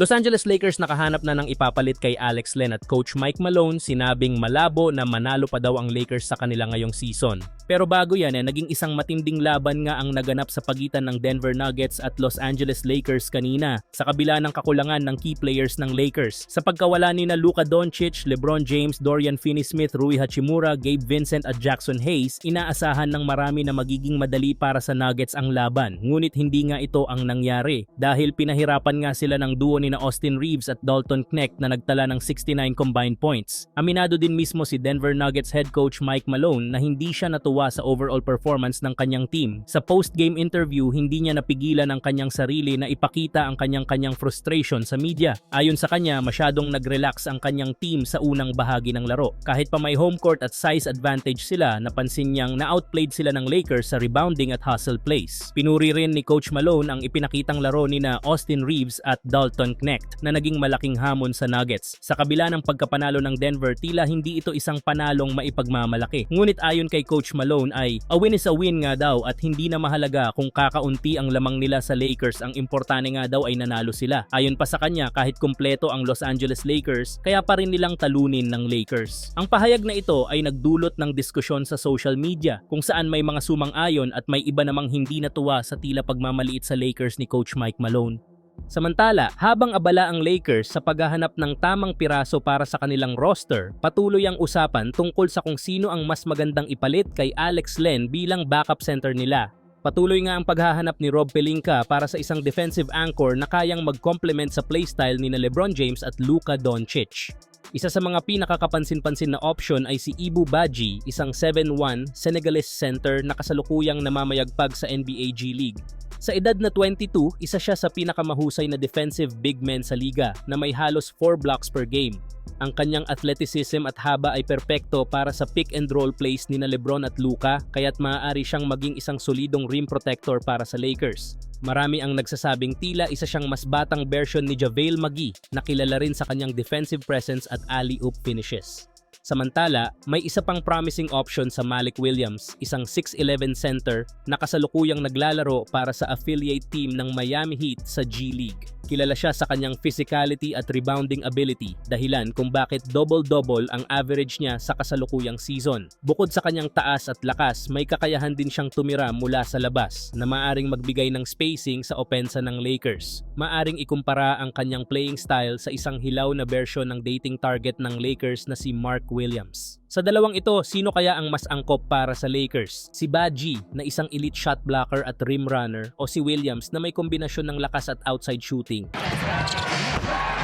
Los Angeles Lakers nakahanap na ng ipapalit kay Alex Len at Coach Mike Malone sinabing malabo na manalo pa daw ang Lakers sa kanila ngayong season. Pero bago yan eh, naging isang matinding laban nga ang naganap sa pagitan ng Denver Nuggets at Los Angeles Lakers kanina sa kabila ng kakulangan ng key players ng Lakers. Sa pagkawala ni na Luka Doncic, LeBron James, Dorian Finney-Smith, Rui Hachimura, Gabe Vincent at Jackson Hayes, inaasahan ng marami na magiging madali para sa Nuggets ang laban. Ngunit hindi nga ito ang nangyari dahil pinahirapan nga sila ng duo ni na Austin Reeves at Dalton Knecht na nagtala ng 69 combined points. Aminado din mismo si Denver Nuggets head coach Mike Malone na hindi siya natuwa sa overall performance ng kanyang team. Sa post-game interview, hindi niya napigilan ang kanyang sarili na ipakita ang kanyang-kanyang frustration sa media. Ayon sa kanya, masyadong nag-relax ang kanyang team sa unang bahagi ng laro. Kahit pa may home court at size advantage sila, napansin niyang na-outplayed sila ng Lakers sa rebounding at hustle plays. Pinuri rin ni Coach Malone ang ipinakitang laro ni na Austin Reeves at Dalton Knecht na naging malaking hamon sa Nuggets. Sa kabila ng pagkapanalo ng Denver, tila hindi ito isang panalong maipagmamalaki. Ngunit ayon kay Coach Malone ay a win is a win nga daw at hindi na mahalaga kung kakaunti ang lamang nila sa Lakers ang importante nga daw ay nanalo sila. Ayon pa sa kanya kahit kumpleto ang Los Angeles Lakers kaya pa rin nilang talunin ng Lakers. Ang pahayag na ito ay nagdulot ng diskusyon sa social media kung saan may mga sumang-ayon at may iba namang hindi natuwa sa tila pagmamaliit sa Lakers ni Coach Mike Malone. Samantala, habang abala ang Lakers sa paghahanap ng tamang piraso para sa kanilang roster, patuloy ang usapan tungkol sa kung sino ang mas magandang ipalit kay Alex Len bilang backup center nila. Patuloy nga ang paghahanap ni Rob Pelinka para sa isang defensive anchor na kayang mag-complement sa playstyle ni na LeBron James at Luka Doncic. Isa sa mga pinakakapansin-pansin na option ay si Ibu Baji, isang 7'1 Senegalese center na kasalukuyang namamayagpag sa NBA G League. Sa edad na 22, isa siya sa pinakamahusay na defensive big men sa liga na may halos 4 blocks per game. Ang kanyang athleticism at haba ay perpekto para sa pick and roll plays ni na Lebron at Luka kaya't maaari siyang maging isang solidong rim protector para sa Lakers. Marami ang nagsasabing tila isa siyang mas batang version ni JaVale McGee na kilala rin sa kanyang defensive presence at alley-oop finishes. Samantala, may isa pang promising option sa Malik Williams, isang 6'11 center na kasalukuyang naglalaro para sa affiliate team ng Miami Heat sa G League. Kilala siya sa kanyang physicality at rebounding ability, dahilan kung bakit double-double ang average niya sa kasalukuyang season. Bukod sa kanyang taas at lakas, may kakayahan din siyang tumira mula sa labas na maaring magbigay ng spacing sa opensa ng Lakers. Maaring ikumpara ang kanyang playing style sa isang hilaw na version ng dating target ng Lakers na si Mark Williams. Sa dalawang ito, sino kaya ang mas angkop para sa Lakers? Si Baji na isang elite shot blocker at rim runner o si Williams na may kombinasyon ng lakas at outside shooting?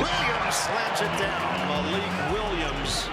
Williams slams it down. Malik Williams